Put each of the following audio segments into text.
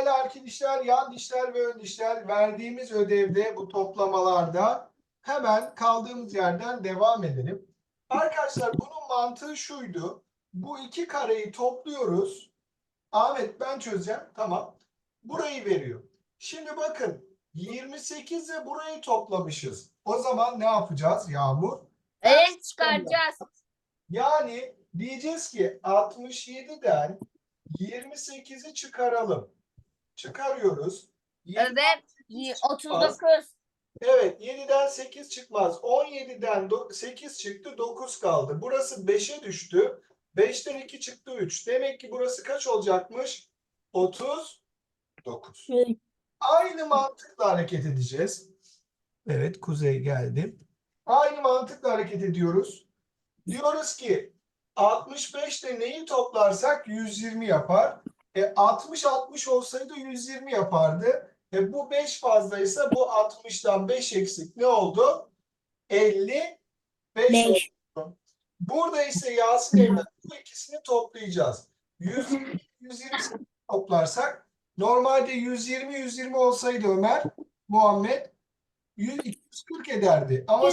Değerli arkadaşlar, yan dişler ve ön dişler verdiğimiz ödevde bu toplamalarda hemen kaldığımız yerden devam edelim. Arkadaşlar bunun mantığı şuydu. Bu iki kareyi topluyoruz. Ahmet ben çözeceğim. Tamam. Burayı veriyor. Şimdi bakın 28 ile burayı toplamışız. O zaman ne yapacağız Yağmur? Evet çıkaracağız. Yani diyeceğiz ki 67'den 28'i çıkaralım. Çıkarıyoruz. Evet. 28 39. Evet 7'den 8 çıkmaz. 17'den do- 8 çıktı 9 kaldı. Burası 5'e düştü. 5'ten 2 çıktı 3. Demek ki burası kaç olacakmış? 39. Aynı mantıkla hareket edeceğiz. Evet Kuzey geldi. Aynı mantıkla hareket ediyoruz. Diyoruz ki 65'te neyi toplarsak 120 yapar. E 60 60 olsaydı 120 yapardı. E bu 5 fazlaysa bu 60'dan 5 eksik ne oldu? 55 Beş. oldu. Burada ise Yasin Eymen bu ikisini toplayacağız. 120 120 toplarsak normalde 120 120 olsaydı Ömer Muhammed 100, 240 ederdi. Ama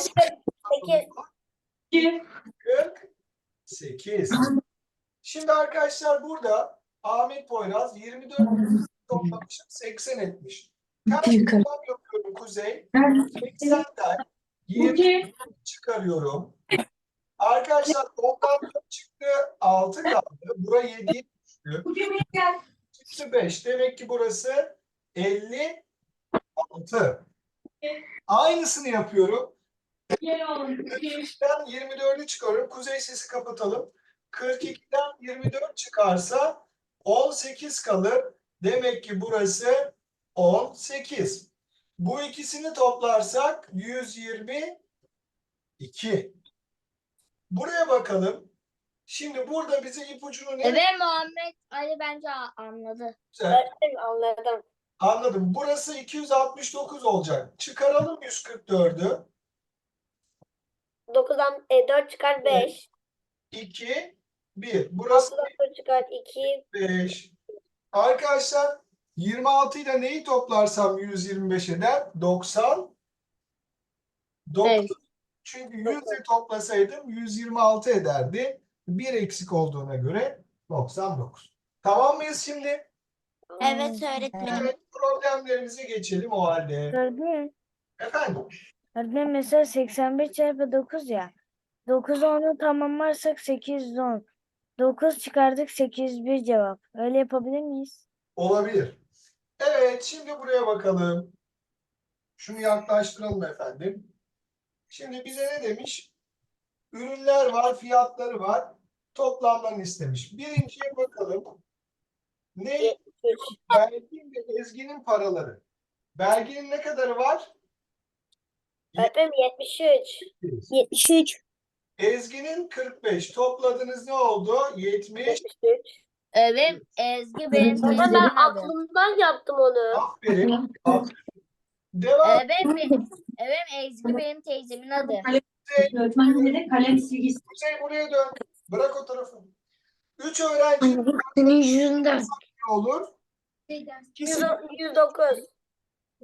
48. Şimdi arkadaşlar burada Ahmet Poyraz 24 toplamış 80 etmiş. Kaç toplam yapıyorum Kuzey? 80'den 20 çıkarıyorum. Arkadaşlar ondan dört çıktı 6 kaldı. Bura 7 düştü. Çıktı 5. Demek ki burası 56. Aynısını yapıyorum. 42'den 24'ü çıkarıyorum. Kuzey sesi kapatalım. 42'den 24 çıkarsa 18 kalır. Demek ki burası 18. Bu ikisini toplarsak 122. Buraya bakalım. Şimdi burada bize ipucunu ne? Evet Muhammed Ali bence anladı. Güzel. Anladım. Anladım. Burası 269 olacak. Çıkaralım 144'ü. 9'dan e, 4 çıkar 5. 2, 1. Burası 6'dan 4 çıkar 2. 5. Arkadaşlar 26 ile neyi toplarsam 125 eder? 90. 9. Evet. Çünkü 100 ile toplasaydım 126 ederdi. Bir eksik olduğuna göre 99. Tamam mıyız şimdi? Evet öğretmenim. Evet, problemlerimize geçelim o halde. Öğretmenim, Efendim? öğretmenim mesela 81 çarpı 9 ya. 9 10'u tamamlarsak 810. 9 çıkardık 801 cevap. Öyle yapabilir miyiz? Olabilir. Evet, şimdi buraya bakalım. Şunu yaklaştıralım efendim. Şimdi bize ne demiş? Ürünler var, fiyatları var. Toplamlarını istemiş. Birinciye bakalım. Ne? 73. Belgin ve Ezgi'nin paraları. Belgin'in ne kadarı var? Öğretmenim 73. 73. Ezgi'nin 45. Topladınız ne oldu? 70. 73. Evet Ezgi benim teyzemin ben adı. aklımdan yaptım onu. Aferin. aferin. Devam. Evet, benim- evet Ezgi benim teyzemin adı. Öğretmenlere de kalem silgisi. Kuzey buraya dön. Bırak o tarafı. 3 öğrenci Senin yüzünden. ne olur? 100 109.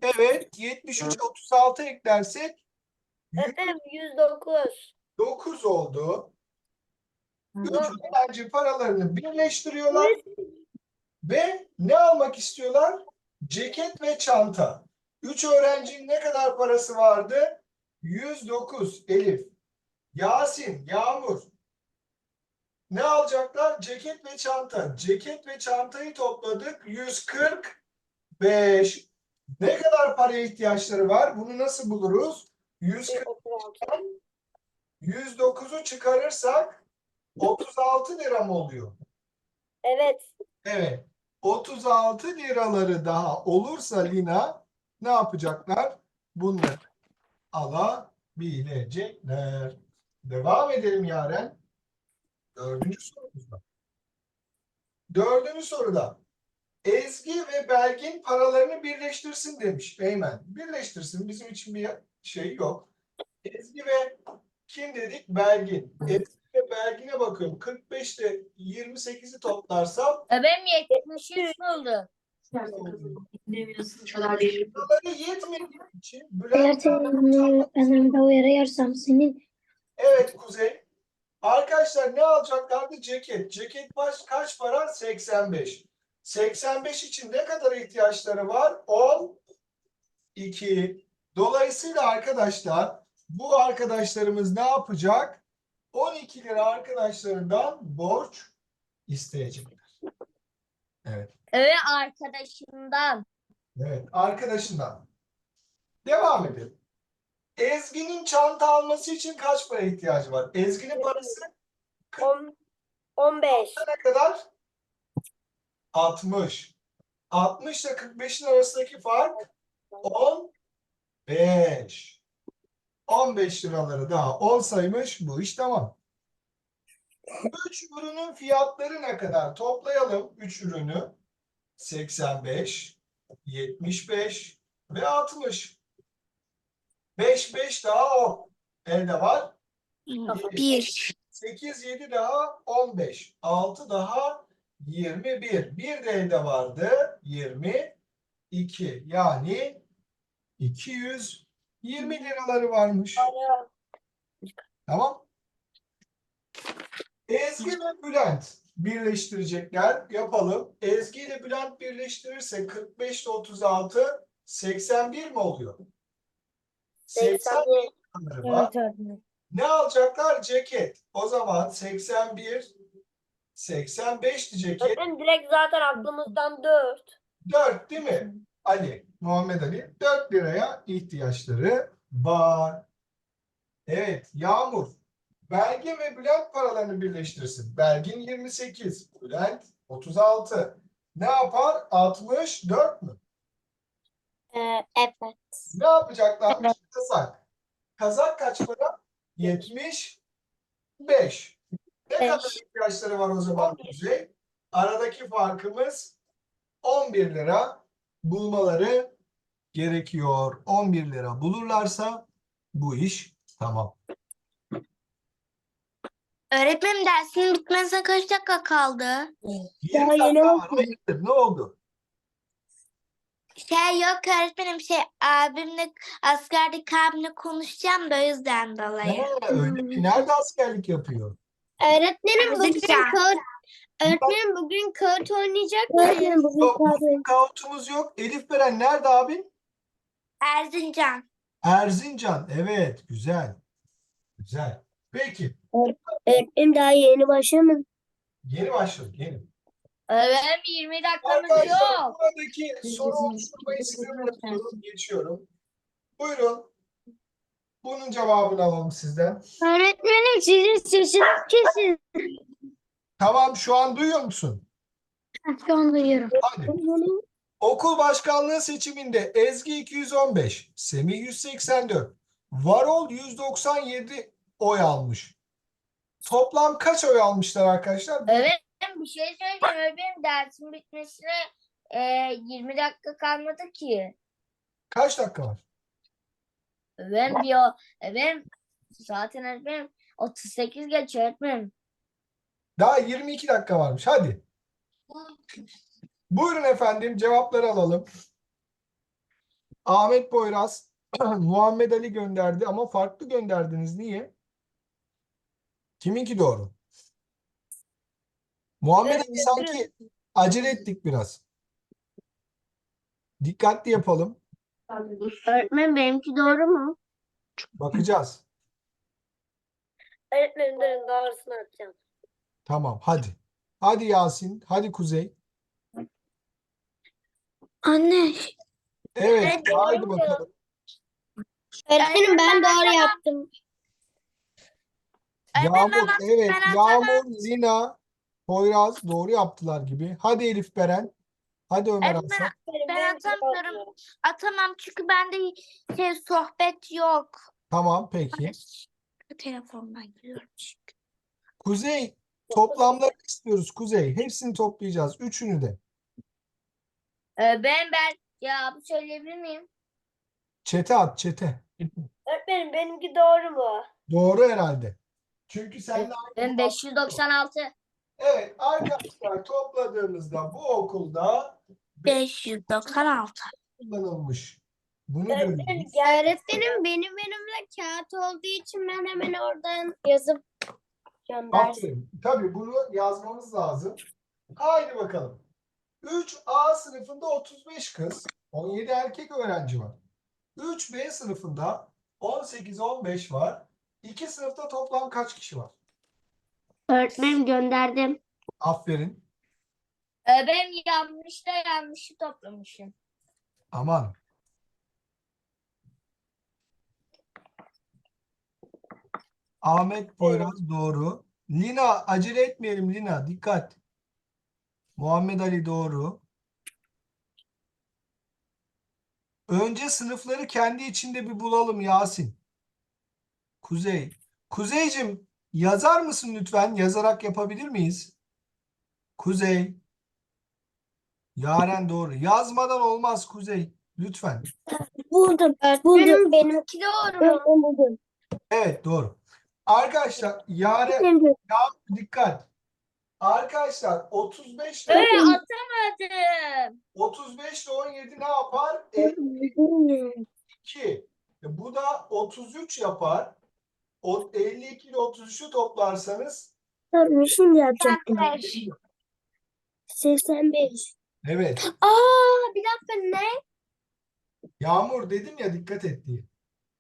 Evet. 73 36 eklersek Öğretmenim 109. 9 oldu. 3 öğrenci paralarını birleştiriyorlar ve ne almak istiyorlar? Ceket ve çanta. 3 öğrencinin ne kadar parası vardı? 109 Elif. Yasin, Yağmur. Ne alacaklar? Ceket ve çanta. Ceket ve çantayı topladık. 145. Ne kadar paraya ihtiyaçları var? Bunu nasıl buluruz? 140 109'u çıkarırsak 36 lira mı oluyor? Evet. Evet. 36 liraları daha olursa Lina ne yapacaklar? Bunları alabilecekler. Devam edelim Yaren. Dördüncü sorumuzda. Dördüncü soruda Ezgi ve Belgin paralarını birleştirsin demiş Eymen. Birleştirsin. Bizim için bir şey yok. Ezgi ve kim dedik? Belgin. Ezgi ve Belgin'e bakıyorum. 45 ile 28'i toplarsam Benim 73 oldu. Buraları yetmediği için Eğer Bülent seni ben uyarırsam senin Evet Kuzey. Arkadaşlar ne alacaklardı? Ceket. Ceket baş kaç para? 85. 85 için ne kadar ihtiyaçları var? 10 2. Dolayısıyla arkadaşlar bu arkadaşlarımız ne yapacak? 12 lira arkadaşlarından borç isteyecekler. Evet. Evet arkadaşımdan. Evet, arkadaşından. Devam edelim. Ezgi'nin çanta alması için kaç para ihtiyacı var? Ezgi'nin parası On- 15. ne kadar? 60. 60 ile 45'in arasındaki fark 15. 15 liraları daha 10 saymış. Bu iş tamam. 3 ürünün fiyatları ne kadar? Toplayalım 3 ürünü. 85, 75 ve 60. 5, 5 daha 10. Elde var. bir 8, 7 daha 15. 6 daha 21. Bir de elde vardı. 22. Yani 220 liraları varmış. Tamam. Ezgi ve Bülent birleştirecekler. Yapalım. Ezgi ile Bülent birleştirirse 45 ile 36 81 mi oluyor? 80 81. liraları var. Evet öğretmenim. Ne alacaklar? Ceket. O zaman 81 85 ceket. Öğretmenim direkt zaten aklımızdan 4. 4 değil mi? Ali, Muhammed Ali 4 liraya ihtiyaçları var. Evet, Yağmur. Belgin ve Bülent paralarını birleştirsin. Belgin 28, Bülent 36. Ne yapar? 64 mü? Ee, evet. Ne yapacaklar? Kazak. Kazak kaç para? 75. Ne kadar ihtiyaçları var o zaman Kuzey? Aradaki farkımız 11 lira bulmaları gerekiyor. 11 lira bulurlarsa bu iş tamam. Öğretmenim dersinin bitmesine kaç dakika kaldı? 20 yeni dakika var, hayırdır? Ne oldu? Şey yok öğretmenim şey abimle askerdeki abimle konuşacağım da o yüzden dolayı. Ha, öyle mi? Nerede askerlik yapıyor? Öğretmenim bugün kağıt öğretmenim bugün kağıt oynayacak Öğretmenim bugün Yok, bugün kautumuz yok. Elif Beren nerede abin? Erzincan. Erzincan. Evet, güzel. Güzel. Peki. Öğretmenim daha yeni başlamadı. Yeni başladık, yeni. Evet 20 dakikamız Arkadaşlar yok. buradaki soru oluşturmayı size bırakıyorum. Geçiyorum. Buyurun. Bunun cevabını alalım sizden. Öğretmenim sizin sesiniz kesin. Tamam şu an duyuyor musun? Şu an duyuyorum. Hadi. Okul başkanlığı seçiminde Ezgi 215, Semih 184, Varol 197 oy almış. Toplam kaç oy almışlar arkadaşlar? Evet bir şey söyleyeceğim. Benim dersin bitmesine e, 20 dakika kalmadı ki. Kaç dakika var? Ben bir o, ben zaten öğretmenim 38 geç öğretmenim. Daha 22 dakika varmış. Hadi. Buyurun efendim cevapları alalım. Ahmet Boyraz, Muhammed Ali gönderdi ama farklı gönderdiniz. Niye? Kiminki doğru? Muhammed Ali sanki acele ettik biraz. Dikkatli yapalım. Öğretmenim benimki doğru mu? Bakacağız. Öğretmenim doğrusunu atacağım. Tamam hadi. Hadi Yasin. Hadi Kuzey. Anne. Evet. Evet, doğru Haydi bakalım. Öğretmenim ben doğru yaptım. Yağmur. Evet. ben Yağmur, Lina, Poyraz doğru yaptılar gibi. Hadi Elif Beren. Hadi Ömer Evet, Hasan. Ben atamıyorum. Atamam çünkü bende şey sohbet yok. Tamam peki. Telefondan giriyorum çünkü. Kuzey. Toplamları istiyoruz Kuzey. Hepsini toplayacağız. Üçünü de. Ee, ben ben ya söyleyebilir miyim? Çete at çete. Öğretmenim benimki doğru mu? Doğru herhalde. Çünkü sen de Ben 596. Evet arkadaşlar topladığımızda bu okulda 596. kullanılmış. Bunu Öğretmenim, görüyoruz. öğretmenim benim önümde kağıt olduğu için ben hemen oradan yazıp gönderdim. Aferin. Tabii bunu yazmamız lazım. Haydi bakalım. 3A sınıfında 35 kız, 17 erkek öğrenci var. 3B sınıfında 18-15 var. İki sınıfta toplam kaç kişi var? Öğretmenim gönderdim. Aferin. Ee, ben yanlış da yanlışı toplamışım. Aman. Ahmet Poyraz doğru. Lina acele etmeyelim Lina dikkat. Muhammed Ali doğru. Önce sınıfları kendi içinde bir bulalım Yasin. Kuzey. Kuzeycim yazar mısın lütfen? Yazarak yapabilir miyiz? Kuzey. Yaren doğru. Yazmadan olmaz Kuzey. Lütfen. Buldum. Öğretmenim benimki doğru mu? Ben buldum. Evet doğru. Arkadaşlar Yaren de- dikkat. Arkadaşlar 35 ile Ee, atamadım. 35 ile 17 ne yapar? Bilmiyorum. 52. E, Bu da 33 yapar. O 52 ile 33'ü toplarsanız Tamam şimdi yapacaktım. 85. 85. evet. Aa bir dakika ne? Yağmur dedim ya dikkat et diye.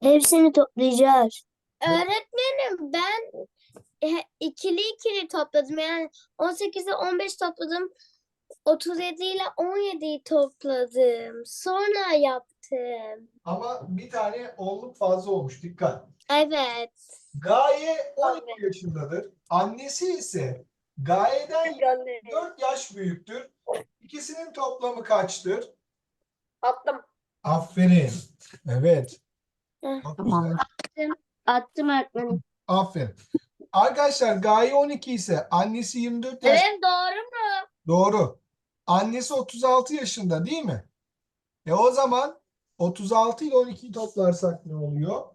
Hepsini toplayacağız. Öğretmenim ben ikili ikili topladım. Yani 18 ile 15 topladım. 37 ile 17'yi topladım. Sonra yaptım. Ama bir tane onluk fazla olmuş. Dikkat. Evet. Gaye 12 yaşındadır. Annesi ise Gaye'den Gönderdim. 4 yaş büyüktür. İkisinin toplamı kaçtır? Attım. Aferin. Evet. Çok güzel. Attım öğretmenim. Aferin. Arkadaşlar Gaye 12 ise annesi 24 yaş. Evet doğru mu? Doğru. Annesi 36 yaşında değil mi? E o zaman 36 ile 12'yi toplarsak ne oluyor?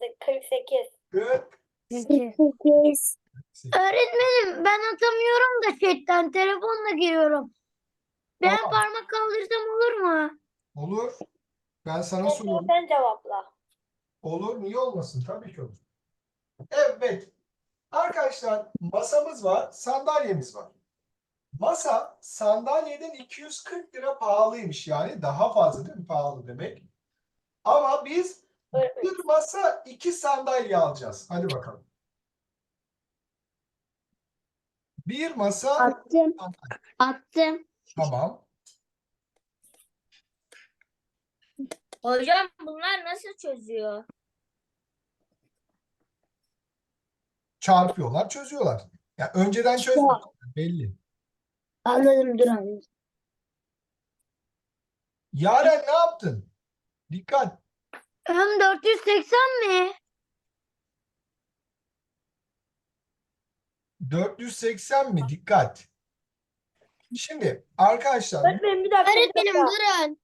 48. 40. 48. Öğretmenim ben atamıyorum da chatten telefonla giriyorum. Ben Tamam. parmak kaldırsam olur mu? Olur. Ben sana soruyorum. Sen cevapla. Olur. Niye olmasın? Tabii ki olur. Evet. Arkadaşlar masamız var. Sandalyemiz var. Masa sandalyeden 240 lira pahalıymış. Yani daha fazla değil mi? Pahalı demek. Ama biz bir masa iki sandalye alacağız. Hadi bakalım. Bir masa Attım. Attım. tamam. Hocam bunlar nasıl çözüyor? Çarpıyorlar, çözüyorlar. Ya önceden çözmüyorlar belli. Anladım dur anladım. Yaren ne yaptın? Dikkat. Hem 480 mi? 480 mi? Dikkat. Şimdi arkadaşlar Öğretmenim bir dakika. Öğretmenim durun.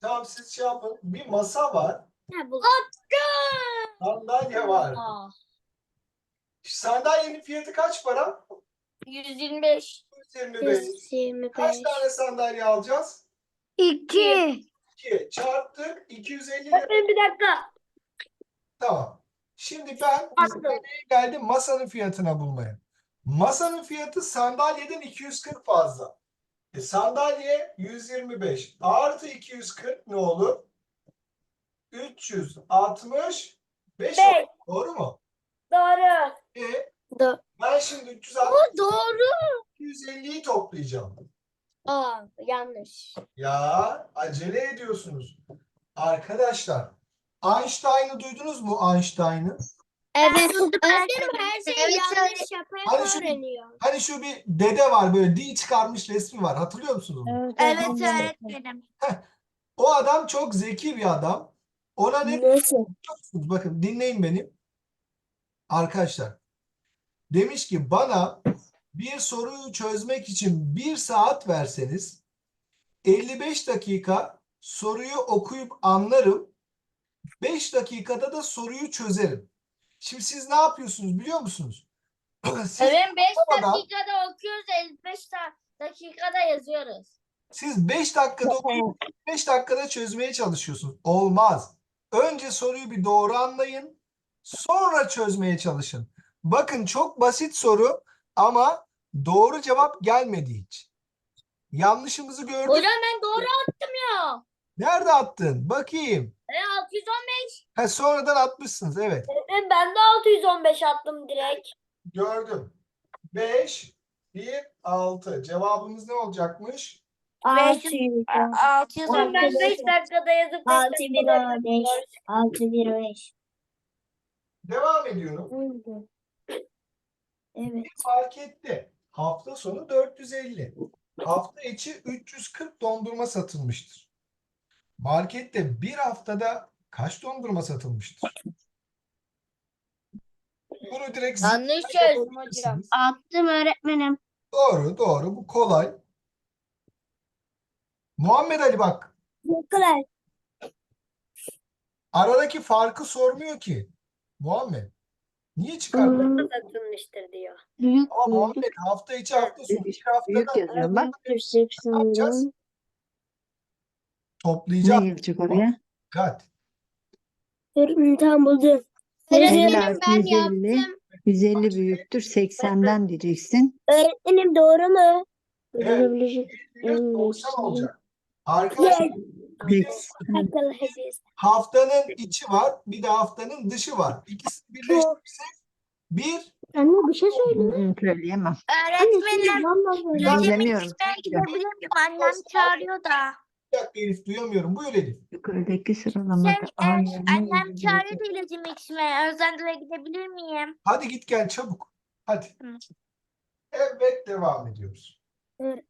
tamam siz şey yapın. Bir masa var. Ha, bu. Sandalye var. Aa, Sandalyenin fiyatı kaç para? 125. 125. 125. Kaç tane sandalye alacağız? 2. 2 çarptık 250 lira. Öğretmenim bir dakika. Tamam. Şimdi ben Pardon. nereye geldim masanın fiyatına bulmaya. Masanın fiyatı sandalyeden 240 fazla. E, sandalye 125 artı 240 ne olur? 365 Beş. olur. Doğru mu? Doğru. E, Do- ben şimdi 360 Doğru. 250'yi toplayacağım. Aa, yanlış. Ya acele ediyorsunuz. Arkadaşlar Einstein'ı duydunuz mu Einstein'ı? Evet. Öğretmenim her şeyi Evet, yanlış yaparak Hadi şu- öğreniyor. Hani şu bir dede var böyle dil çıkarmış resmi var. Hatırlıyor musunuz onu? Evet, öğretmenim. O adam çok zeki bir adam. Ona ne Nasıl? diyorsunuz? Bakın dinleyin beni. Arkadaşlar. Demiş ki bana bir soruyu çözmek için bir saat verseniz 55 dakika soruyu okuyup anlarım. 5 dakikada da soruyu çözerim. Şimdi siz ne yapıyorsunuz biliyor musunuz? Siz Evet 5 Tamam. dakikada okuyoruz 55 da- dakikada yazıyoruz. Siz 5 dakikada okuyup 5 dakikada çözmeye çalışıyorsunuz. Olmaz. Önce soruyu bir doğru anlayın. Sonra çözmeye çalışın. Bakın çok basit soru ama doğru cevap gelmedi hiç. Yanlışımızı gördük. Hocam ben doğru attım ya. Nerede attın? Bakayım. E 615. Ha, sonradan atmışsınız evet. E, e ben de 615 attım direkt. Gördüm. 5, 1, 6. Cevabımız ne olacakmış? 600. 600. 5 dakikada yazıp 615. 615. Devam ediyorum. Evet. Fark etti. Hafta sonu 450. Hafta içi 340 dondurma satılmıştır. Markette bir haftada kaç dondurma satılmıştır? Bunu direkt Yanlış çözdüm hocam. Attım öğretmenim. Doğru, doğru. Bu kolay. Muhammed Ali bak, kolay. aradaki farkı sormuyor ki. Muhammed. Niye çıkardın? Satılmıştır diyor. Büyük Ama Muhammed hafta içi hafta sonu bir haftada yazıyorum bak. ne yapacağız? Ne Toplayacağız. gelecek oraya? Dikkat. Öğretmenim tamam buldum. Öğretmenim ben yaptım. 150 büyüktür 80'den diyeceksin. Öğretmenim doğru mu? Evet. 90 olacak. Arkadaşlar Haftanın içi var, bir de haftanın dışı var. İkisini birleştirirse bir Anne bir şey söyle. Söyleyemem. Öğretmenim Ben gidebilir miyim? Annem çağırıyor da. Bir dakika Elif duyamıyorum. Buyur Elif. Yukarıdaki sıralamada Şey, e, annem çağırıyor da ilacımı içmeye. Özlem'e gidebilir miyim? Hadi git gel çabuk. Hadi. Tamam. Evet devam ediyoruz. Evet.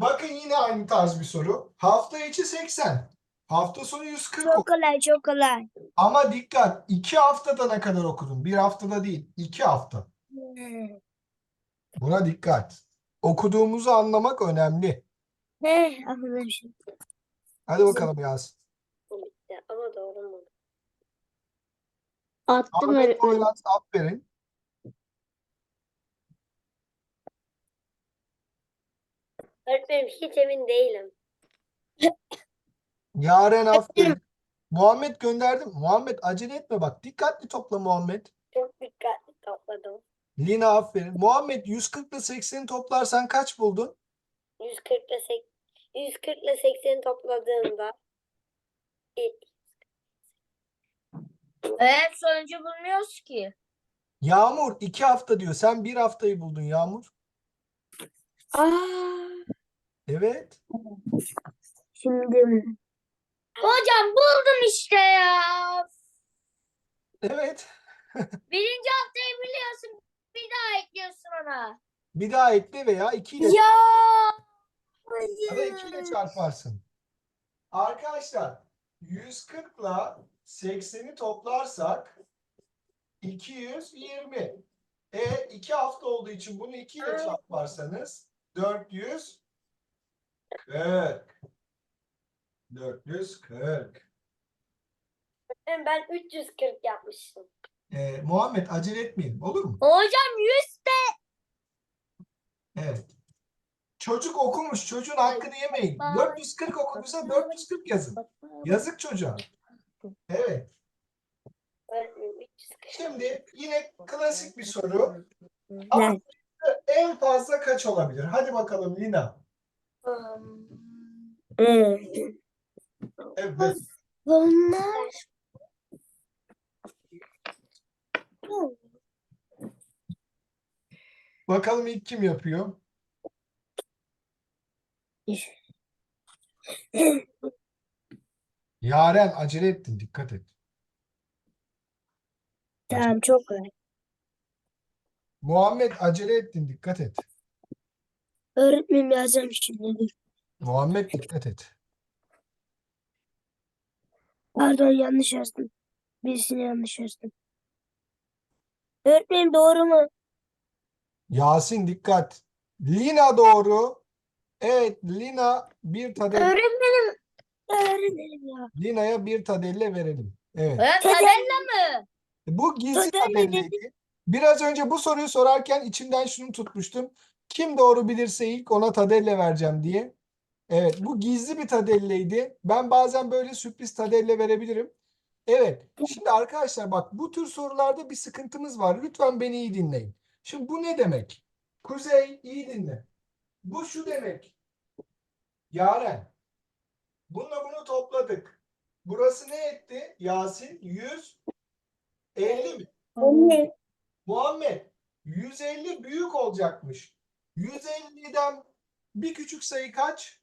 Bakın yine aynı tarz bir soru. Hafta içi 80. Hafta sonu 140 Çok kolay çok kolay. Ama dikkat. iki haftada ne kadar okudun? Bir haftada değil. iki hafta. Buna dikkat. Okuduğumuzu anlamak önemli. He anlamışım. Hadi bakalım Yasin. Ama doğru mu? Attım Ahmet aferin. Öğretmenim hiç emin değilim. Yaren aferin. Muhammed gönderdim. Muhammed acele etme bak. Dikkatli topla Muhammed. Çok dikkatli topladım. Lina aferin. Muhammed 140 ile 80'i toplarsan kaç buldun? 140 ile 80 140 ile 80'i topladığımda Evet sonucu bulmuyoruz ki. Yağmur 2 hafta diyor. Sen bir haftayı buldun Yağmur. Aa, Evet. şimdi Hocam buldum işte ya. Evet. Birinci haftayı biliyorsun. Bir daha ekliyorsun ona. Bir daha ekle veya 2 ile Ya. ya da 2 ile çarparsın. Arkadaşlar 140 ile 80'i toplarsak 220. E 2 hafta olduğu için bunu 2 ile çarparsanız 400 40. 440. ben 340 yapmıştım. Ee, Muhammed acele etmeyelim olur mu? Hocam 100 Evet. Çocuk okumuş. Çocuğun hakkını yemeyin. 440 okuduysa 440 yazın. Yazık çocuğa. Evet. Öğretmenim 340. Şimdi yine klasik bir soru. Ama en fazla kaç olabilir? Hadi bakalım Lina. Evet. Bunlar Bakalım ilk kim yapıyor? Yaren acele ettin. Dikkat et. tamam çok kolay. Muhammed acele ettin. Dikkat et. Öğretmenim yazacağım şimdi. dur. Muhammed dikkat et. Pardon yanlış yazdım. Birisini yanlış yazdım. Öğretmenim doğru mu? Yasin dikkat. Lina doğru. Evet Lina bir tadelle, Öğretmenim. Öğretmenim ya. Lina'ya bir tadelle verelim. Evet. Evet, Tadella mı? Bu gizli Tadelle tadelleydi. Biraz önce bu soruyu sorarken içimden şunu tutmuştum. Kim doğru bilirse ilk ona tadelle vereceğim diye. Evet, bu gizli bir tadelleydi. Ben bazen böyle sürpriz tadelle verebilirim. Evet, şimdi arkadaşlar bak bu tür sorularda bir sıkıntımız var. Lütfen beni iyi dinleyin. Şimdi bu ne demek? Kuzey, iyi dinle. Bu şu demek. Yaren. Bununla bunu topladık. Burası ne etti? Yasin 150 mi? Muhammed 150 büyük olacakmış. 150'den bir küçük sayı kaç?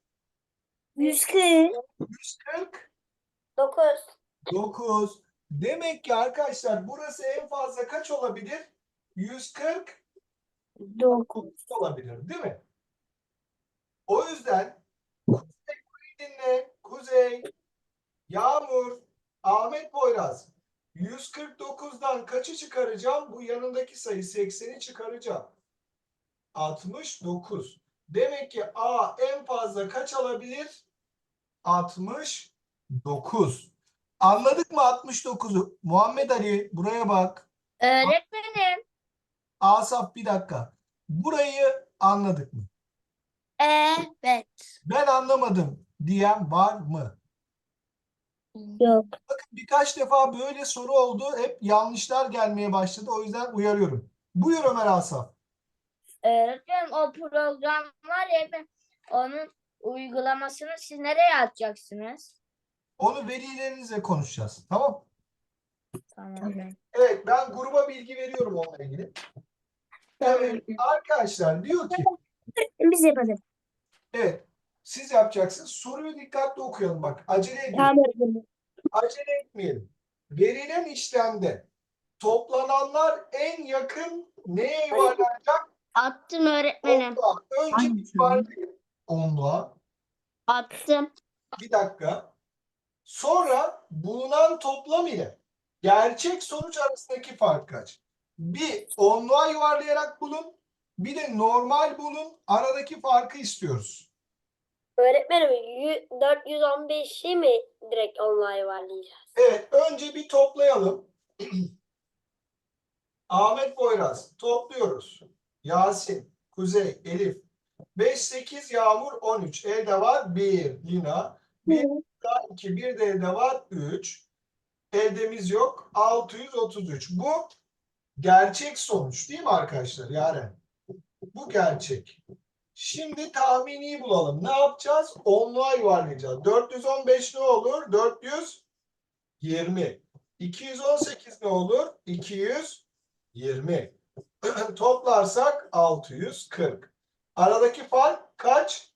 140. 140 9. 9. Demek ki arkadaşlar burası en fazla kaç olabilir? 140 9. olabilir, değil mi? O yüzden Kuzey dinle. Kuzey, Yağmur, Ahmet Poyraz. 149'dan kaçı çıkaracağım? Bu yanındaki sayı 80'i çıkaracağım. 69. Demek ki A en fazla kaç alabilir? 69. Anladık mı 69'u? Muhammed Ali buraya bak. Öğretmenim. Asaf bir dakika. Burayı anladık mı? Evet. Ben anlamadım diyen var mı? Yok. Bakın birkaç defa böyle soru oldu. Hep yanlışlar gelmeye başladı. O yüzden uyarıyorum. Buyur Ömer Asaf. Öğretmenim o program var ya ben onun uygulamasını siz nereye atacaksınız? Onu velilerinizle konuşacağız. Tamam. Tamam. Evet ben gruba bilgi veriyorum onunla ilgili. Evet arkadaşlar diyor ki Biz yapalım. evet siz yapacaksınız. Soruyu dikkatli okuyalım bak. Acele edin. Acele etmeyelim. Verilen işlemde toplananlar en yakın neye yuvarlanacak? Attım öğretmenim. Önce bir. Onluğa. Attım. Bir dakika. Sonra bulunan toplam ile gerçek sonuç arasındaki fark kaç? Bir onluğa yuvarlayarak bulun. Bir de normal bulun. Aradaki farkı istiyoruz. Öğretmenim yü- 415'i mi direkt online yuvarlayacağız? Evet, önce bir toplayalım. Ahmet Boyraz topluyoruz. Yasin, Kuzey, Elif. 5, 8, Yağmur, 13. Elde var 1, Lina. 1 daha 2, bir de elde var 3. Eldemiz yok. 633. Bu gerçek sonuç değil mi arkadaşlar? Yaren. Bu gerçek. Şimdi tahmini bulalım. Ne yapacağız? Onluğa yuvarlayacağız. 415 ne olur? 420. 218 ne olur? 220. Toplarsak 640. Aradaki fark kaç?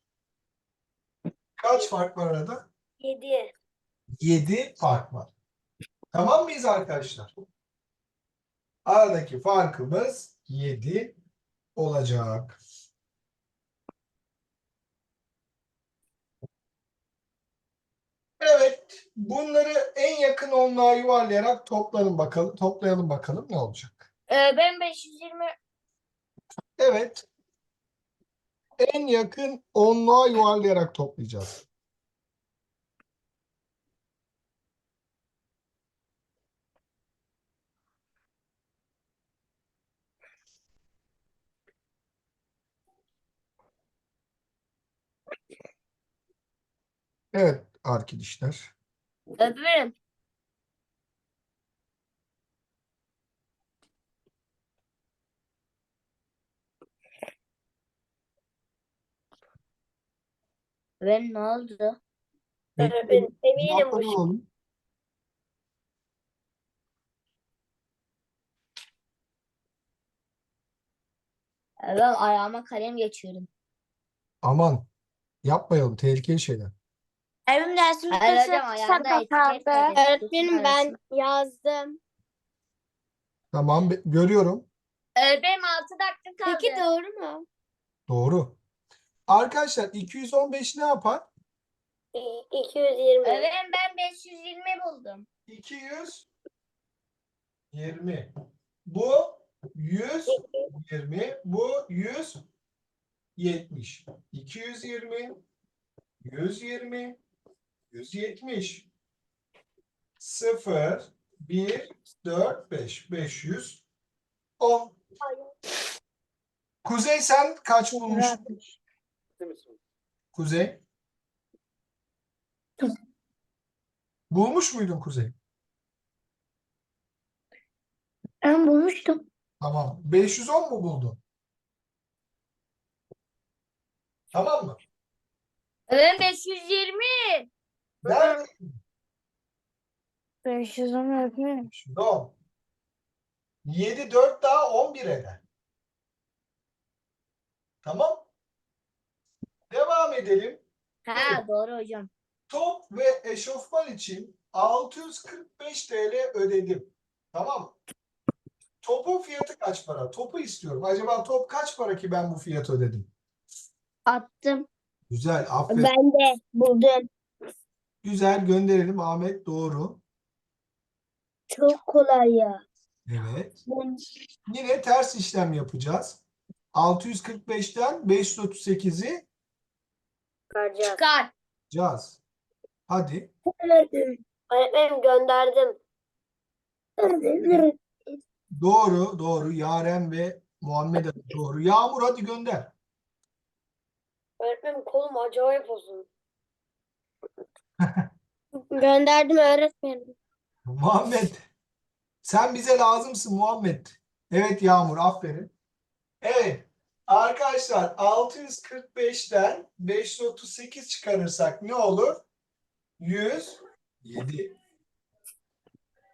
Kaç fark var arada? 7. 7 fark var. Tamam mıyız arkadaşlar? Aradaki farkımız 7 olacak. Evet, bunları en yakın onluğa yuvarlayarak toplayalım bakalım. Toplayalım bakalım ne olacak. Ee, ben 520 Evet. En yakın onluğa yuvarlayarak toplayacağız. Evet arkadaşlar. öpürüm. Ben ne oldu? Öğretmenim eminim bu. alalım. Ben ayağıma kalem geçiyorum. Aman yapmayalım tehlikeli şeyler. Evim dersimi Hayır hocam ayağımda etiket kapandı? var. Öğretmenim ben yazdım. Tamam be- görüyorum. Öğretmenim 6 dakika kaldı. Peki doğru mu? Doğru. Arkadaşlar 215 ne yapar? İ- 220. Öğretmenim ben 520 buldum. 220. Bu 120. Bu 170. 220. 120. 170. 0 1 4 5 500 10. Kuzey sen kaç bulmuştun? Kuzey. Kuzey. Bulmuş muydun Kuzey? Ben bulmuştum. Tamam. 510 mu buldun? Tamam mı? Ben 520. Ben 510 öğretmenim. 510. 7 4 daha 11 eder. Tamam. Devam edelim. Ha doğru hocam. Top ve eşofman için 645 TL ödedim. Tamam mı? Topun fiyatı kaç para? Topu istiyorum. Acaba top kaç para ki ben bu fiyatı ödedim? Attım. Güzel. Aferin. Ben de buldum. Güzel gönderelim. Ahmet doğru. Çok kolay ya. Evet. Yine ters işlem yapacağız. 645'ten 538'i Çıkaracağız. Çıkar. caz. Hadi. Öğretmenim gönderdim. Doğru, doğru. Yaren ve Muhammed Ali doğru. Yağmur hadi gönder. Öğretmenim kolum acayip uzun. Gönderdim öğretmenim. Muhammed. Sen bize lazımsın Muhammed. Evet Yağmur aferin. Evet. Arkadaşlar 645'ten 538 çıkarırsak ne olur? 107.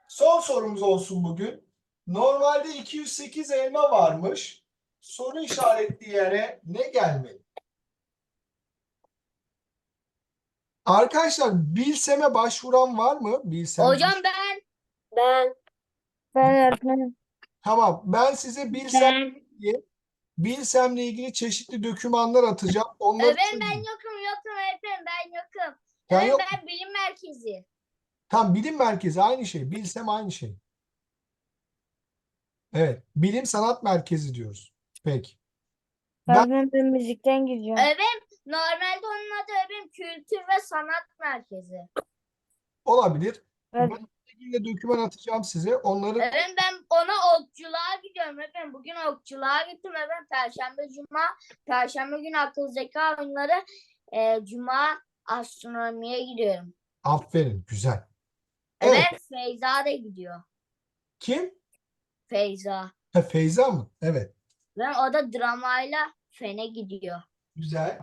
Son sorumuz olsun bugün. Normalde 208 elma varmış. Soru işaretli yere ne gelmeli? Arkadaşlar Bilsem'e başvuran var mı? Bilsem. Hocam ben. Ben Ben öğretmenim. Tamam. Ben size Bilsem Bilsem'le ilgili çeşitli dokümanlar atacağım. Onları Evet ben yokum yokum öğretmenim ben yokum. Sen Evet yok. ben bilim merkezi. Tam bilim merkezi aynı şey. Bilsem aynı şey. Evet. Bilim sanat merkezi diyoruz. Peki. Ben- Öğretmenim ben müzikten gidiyorum. Evet normalde onun adı öğretmenim kültür ve sanat merkezi. Olabilir. Evet. Ben ilgili doküman atacağım size. Onları Evet ben ona okçuluğa gidiyorum öğretmenim. Bugün okçuluğa gittim evet Perşembe Cuma. Perşembe günü akıl zeka oyunları. e, Cuma astronomiye gidiyorum. aferin. Güzel. Evet. Evet Feyza da gidiyor. Kim? Feyza. Ha, Feyza mı? Evet. Ve o da dramayla fene gidiyor. Güzel.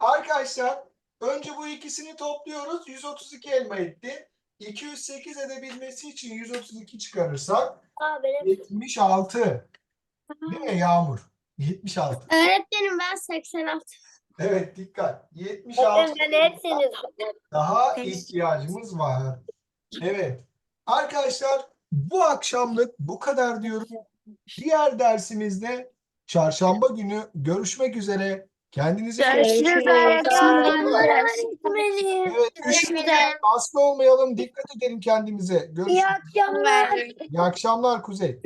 Arkadaşlar önce bu ikisini topluyoruz. 132 elma etti. 208 edebilmesi için 132 çıkarırsak Aa, benim 76. Değil mi Yağmur? 76. Öğretmenim ben 86. Evet dikkat. 76 öğretmenim ben hepsini topladım. daha ihtiyacımız var. Evet. Arkadaşlar bu akşamlık bu kadar diyoruz. Diğer dersimizde çarşamba günü görüşmek üzere. İyi. Görüşürüz Öğretmenim. Evet, üşümeyin, hasta olmayalım. Dikkat edelim kendimize. Görüşürüz. akşamlar. İyi akşamlar Kuzey.